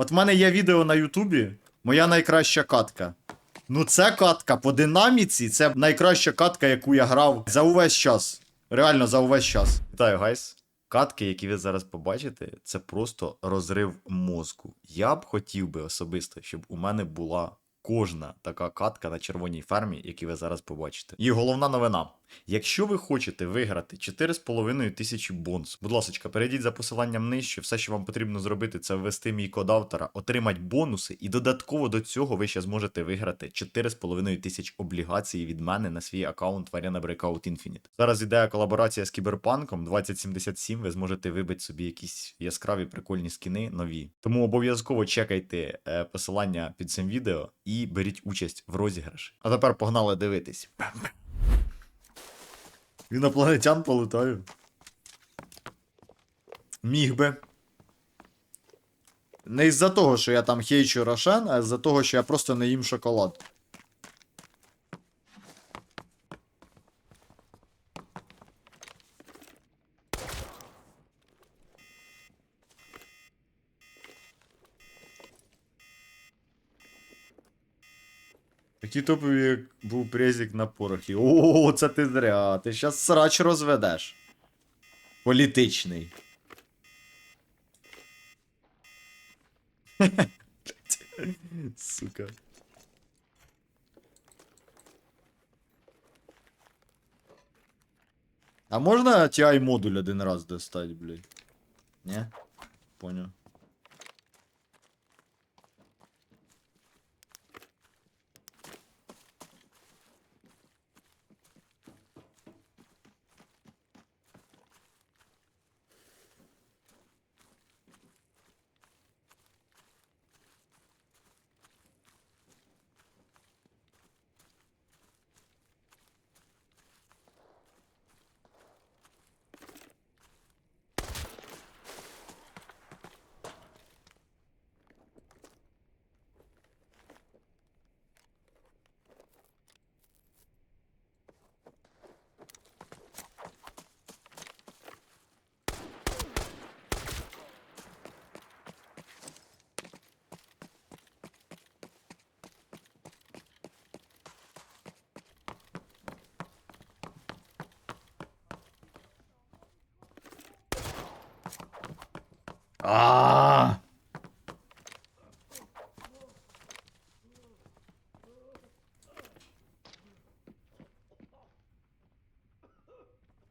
От в мене є відео на Ютубі, моя найкраща катка. Ну, це катка по динаміці, це найкраща катка, яку я грав за увесь час. Реально за увесь час. Вітаю, гайс. Катки, які ви зараз побачите, це просто розрив мозку. Я б хотів би особисто, щоб у мене була кожна така катка на червоній фермі, які ви зараз побачите. І головна новина: якщо ви хочете виграти 4,5 тисячі бонус, будь ласка, перейдіть за посиланням нижче. Все, що вам потрібно зробити, це ввести мій код автора, отримати бонуси, і додатково до цього ви ще зможете виграти 4,5 тисяч облігацій від мене на свій аккаунт в Arena Breakout Infinite. Зараз іде колаборація з Кіберпанком 2077. Ви зможете вибити собі якісь яскраві прикольні скіни нові. Тому обов'язково чекайте е, посилання під цим відео і беріть участь в розіграші. А тепер погнали дивитись. Інопланетян полетаю. Міг би. Не із-за того, що я там хейчу Рошен, а з-за того, що я просто не їм шоколад. Який топовий був презик на порохі. О, це ти зря. Ти щас срач розведеш. Політичний. Сука. А можна TI модуль один раз достать, блядь? Не? Понял.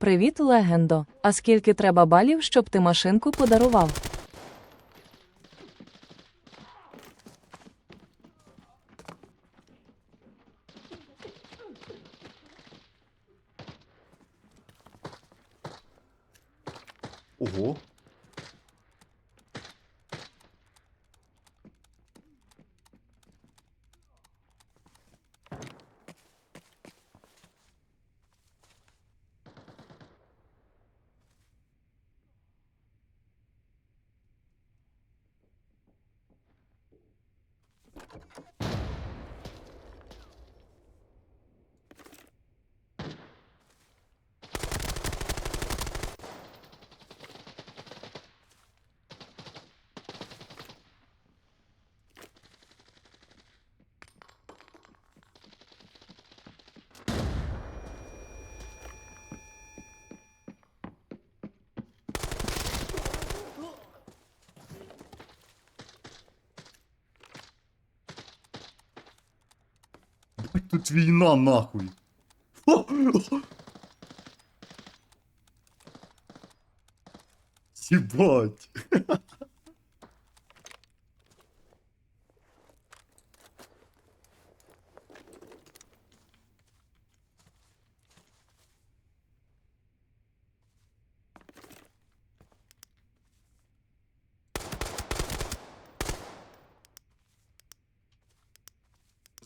Привіт, легендо. А скільки треба балів, щоб ти машинку подарував? Ого. Блядь, Тут війна нахуй. Ебать.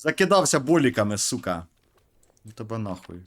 Закидався боліками, сука. Ну тебе нахуй.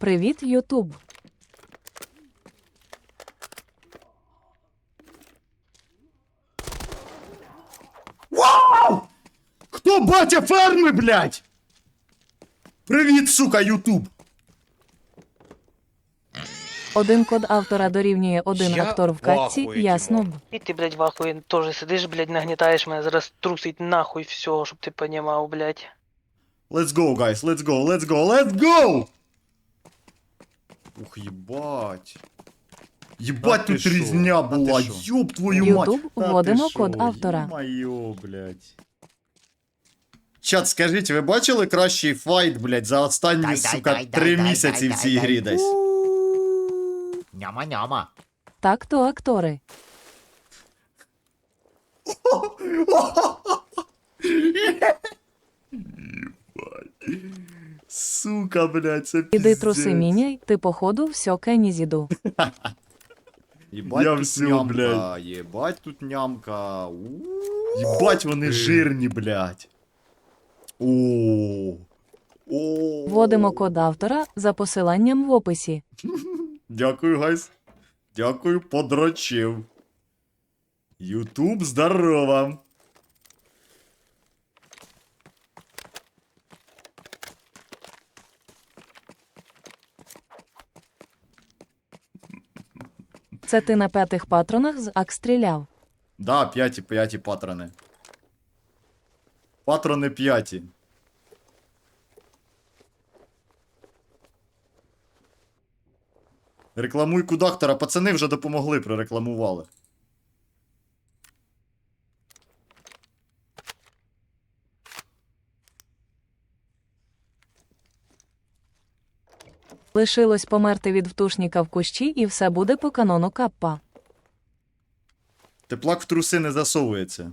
Привіт, Ютуб. Вау! Хто батя ферми, блядь? Привіт, сука, Ютуб! Один код автора дорівнює один Я актор в катці, ясно. Тимон. І ти, блядь, в ахуї теж сидиш, блядь, нагнітаєш мене, зараз трусить нахуй все, щоб ти понімав, блядь. Let's go, guys, let's go, let's go, let's go! Ух, єбать. Єбать, Та ти тут шо? різня Та ти була, шо? ёб твою мать. Ютуб, Та ти вводимо шо? код автора. Ё-моё, блядь. Чат, скажіть, ви бачили кращий файт, блядь, за останні, Дай, дай, сука, дай, три дай, місяці дай, в цій дай, грі дай. десь? Няма-няма. Так то актори. Сука, блядь, це Іди труси міняй, ти походу все кені зіду. Єбать Я тут всё, нямка, блядь. єбать тут нямка. У. Єбать вони жирні, блядь. О. О. Вводимо код автора за посиланням в описі. Дякую, гайс. Дякую, подрочив. Ютуб, здорово. Це ти на п'ятих патронах з ак стріляв. Да, п'яті, п'яті патрони. Патрони п'яті. Рекламуй кудактора. Пацани вже допомогли, прорекламували. Лишилось померти від втушніка в кущі і все буде по канону каппа. Теплак в труси не засовується.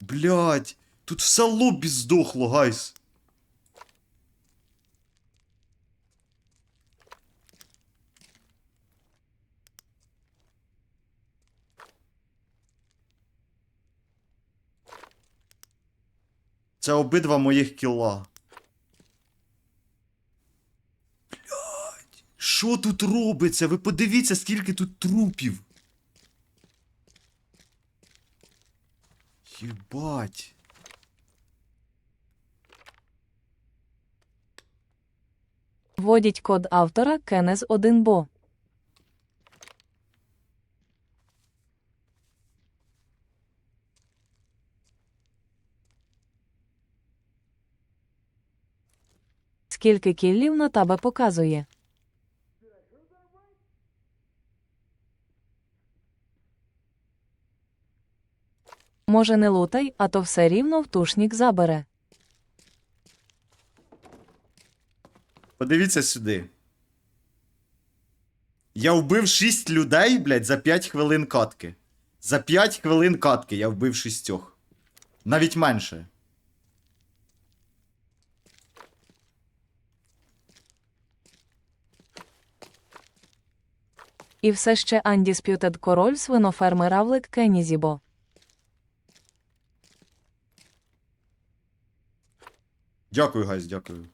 Блять, тут все лобі здохло, гайс. Це обидва моїх кіла. Що тут робиться? Ви подивіться, скільки тут трупів. Єбать. Вводіть код автора Кенез 1 бо. Скільки кіллів на тебе показує? Може, не лутай, а то все рівно втушнік забере. Подивіться сюди. Я вбив 6 людей, блядь, за 5 хвилин катки. За 5 хвилин катки я вбив шістьох. Навіть менше. І все ще Undisputed король свиноферми Равлик Кенізібо. Дякую, гайз, дякую.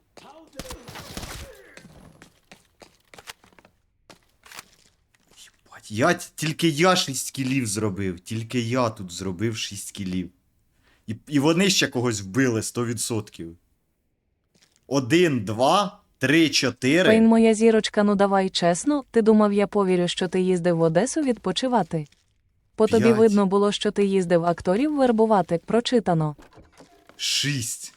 Я тільки я 6 кілів зробив. Тільки я тут зробив 6 кілів. І, і вони ще когось вбили 100%. Один, два, три, Пейн моя зірочка, ну давай чесно, ти думав, я повірю, що ти їздив в Одесу відпочивати. По тобі П'ять. видно було, що ти їздив акторів вербувати, прочитано. Шість.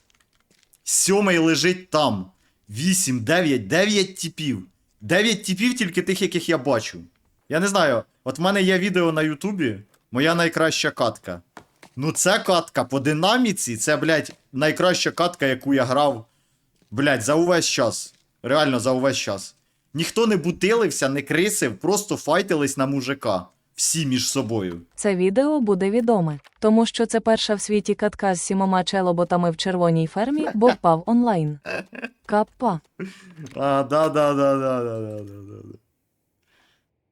Сьомий лежить там. Вісім, дев'ять, дев'ять типів. Дев'ять типів тільки тих, яких я бачу. Я не знаю, от в мене є відео на Ютубі, моя найкраща катка. Ну, це катка по динаміці, це, блядь, найкраща катка, яку я грав, блядь, за увесь час. Реально за увесь час. Ніхто не бутилився, не крисив, просто файтились на мужика. Всі між собою. Це відео буде відоме, тому що це перша в світі катка з сімома челоботами в червоній фермі, бо впав онлайн. Каппа. А, да, да, да, да, да, да, да, да. да.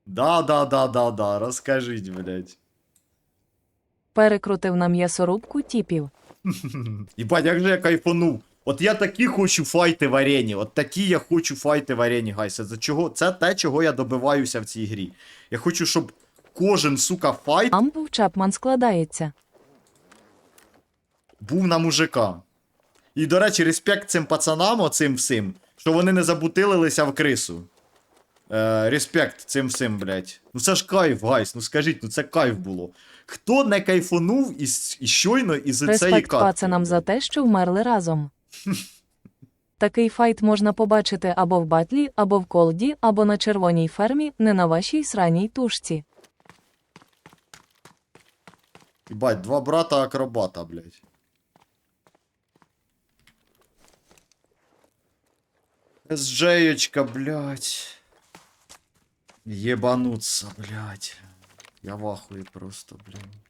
Да, да, да, да, да, розкажіть, блядь. Перекрутив на м'ясорубку тіпів. Єбать, як же я кайфанув. От я такі хочу файти в арені. От такі я хочу файти в арені, гайся. За чого? Це те, чого я добиваюся в цій грі. Я хочу, щоб кожен, сука, файт Амп Чапман складається. був на мужика. І, до речі, респект цим пацанам, оцим всім, що вони не забутилилися в крису. Е, респект цим всім, блядь. Ну це ж кайф, гайс, ну скажіть, ну це кайф було. Хто не кайфанув із, і щойно із цієї Респект катки? пацанам за те, що вмерли разом. Такий файт можна побачити або в батлі, або в колді, або на червоній фермі, не на вашій сраній тушці. Ебать, два брата акробата, блядь. СЖечка, блядь. Ебануться, блядь. Я в ахуе просто, блядь.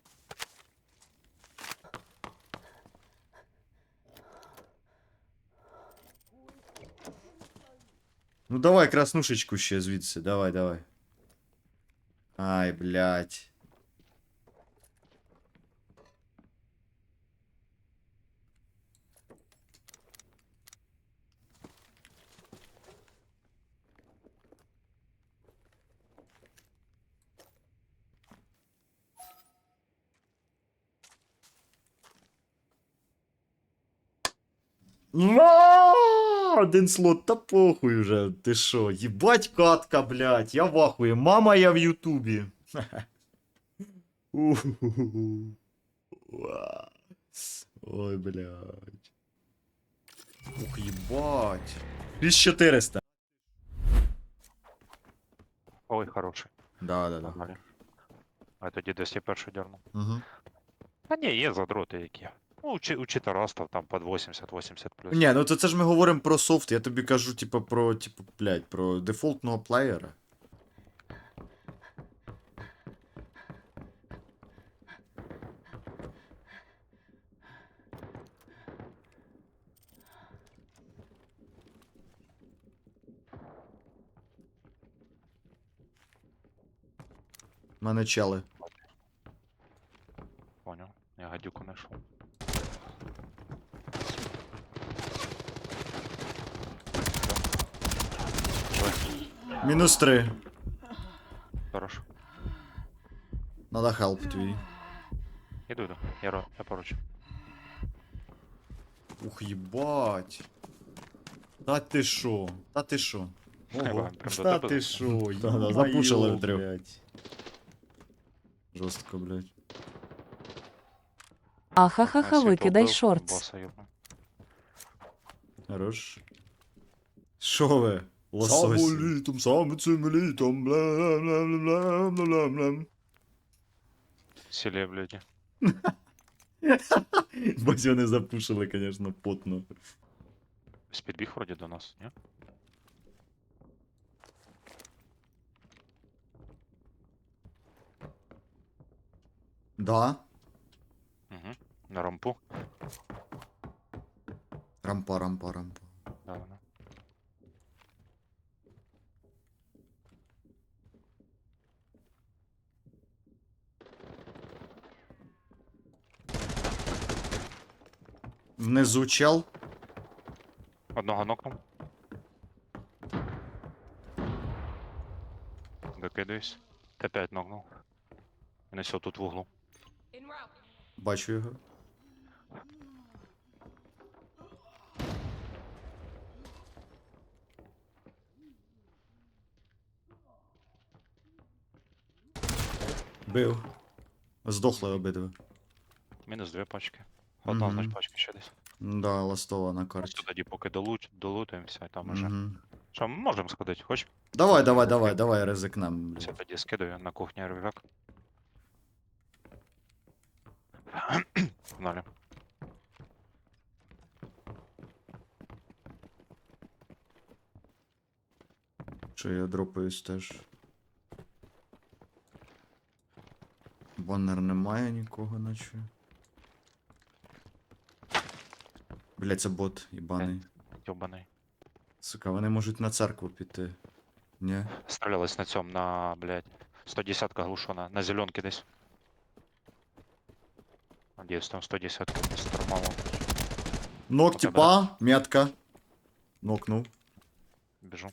Ну давай краснушечку ще звідси, давай, давай. Ай, блядь. Один слот, та похуй вже. Ти що? Їбать катка, блядь. Я в ахуї. Мама, я в Ютубі. Ой, блядь. Ух, їбать. 1400. Ой, хороший. Да, да, да. А тоді десь я перший дернув. Угу. Та ні, є задроти які. Ну, чи- у читерастов там під 80-80 плюс. Ні, ну то це ж ми говоримо про софт. Я тобі кажу, типу, про, типу, блядь, про дефолтного плеєра. Мене чели. Понял. Я гадюку знайшов. Мінус 3. Хорош. Надо хелп твій. Іду, іду. Я, ро- я поруч. Ух, їбать. Та ти шо? Та ти шо? Ого. Ого. Прям до Та тебе ти шо? Да, да, запушили вдрив. Жорстко, блядь. Ахахаха, світло викидай вбив, шортс. боса. Хорош. Шо ви? Лосось. Саме літом, саме цим літом, бла бла бла бла бла бла Селе, блядь. Бать вони запушили, конечно, потно. З підбіг вроді до нас, ні? Да. Угу. На рампу. Рампа, рампа, рампа. Внизу чел. Одного нокнув. Докидуюсь. Т5 нокнув. Він тут в углу. Бачу його. Бив. Здохли обидва. Мінус дві пачки. Одна Мгм. mm пачки ще десь. Да, ластова на карті. тоді поки долут, долутаємося, там уже. Мгм. Що, ми можемо сходити? Хоч? Давай, давай, давай, давай, ризикнем. Це блядь. тоді скидаю на кухні рюкзак. Погнали. Що я дропаюсь теж. Баннер немає нікого, наче. Блять, це бот, їбаний. Йобаний. Сука, вони можуть на церкву піти. Ні? Стрілялись на цьому, на, блядь, 110 глушона, на зеленки десь. Надеюсь, там 110 вместо нормально. Нок, Оце типа, метка. Нокнув. Біжу.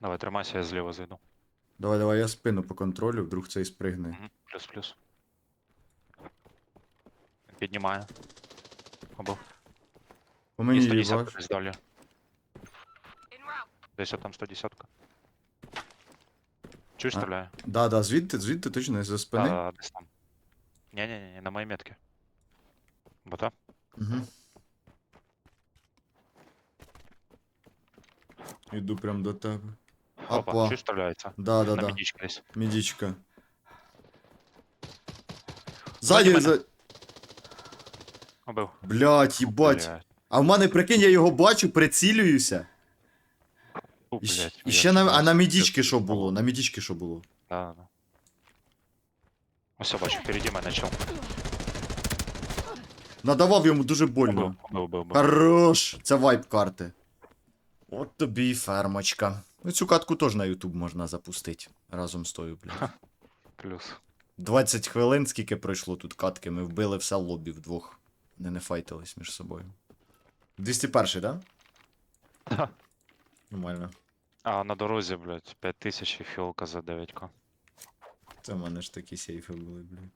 Давай, тримайся, я зліва зайду. Давай, давай, я спину по контролю, вдруг цей спригне. Угу. Плюс, плюс. Піднімає. Або. По І мені 110 їбаш. десь далі. Десь там 110. Чуєш, А, стріляє? Да, да, звідти, звідти точно не за спини. А, десь там. Ні-ні-ні, на моїй метці. Бота? Угу. Іду прям до тебе. Опа, Опа. чуєш, стріляється? Да, да, на да. медичці десь. Мідічка. Ззаді, мене. за... Убив. Блять, їбать. Блядь. А в мене, прикинь, я його бачу, прицілююся. Фу, І, щ- блядь, і ще на, а на мідічки що було? На мідічки що було? Да, да. Я бачу, впереді мене чел. Надавав йому дуже больно. Убив, убив, убив. Хорош! Це вайп карти. От тобі і фермочка. Ну цю катку теж на YouTube можна запустити. Разом з тою, блядь. Плюс. 20 хвилин, скільки пройшло тут катки, ми вбили все лобі вдвох. Вони не файтились між собою. 201, да? Да. Нормально. А на дорозі, блядь, 5000 і фіолка за 9к. Це в мене ж такі сейфи були, блядь.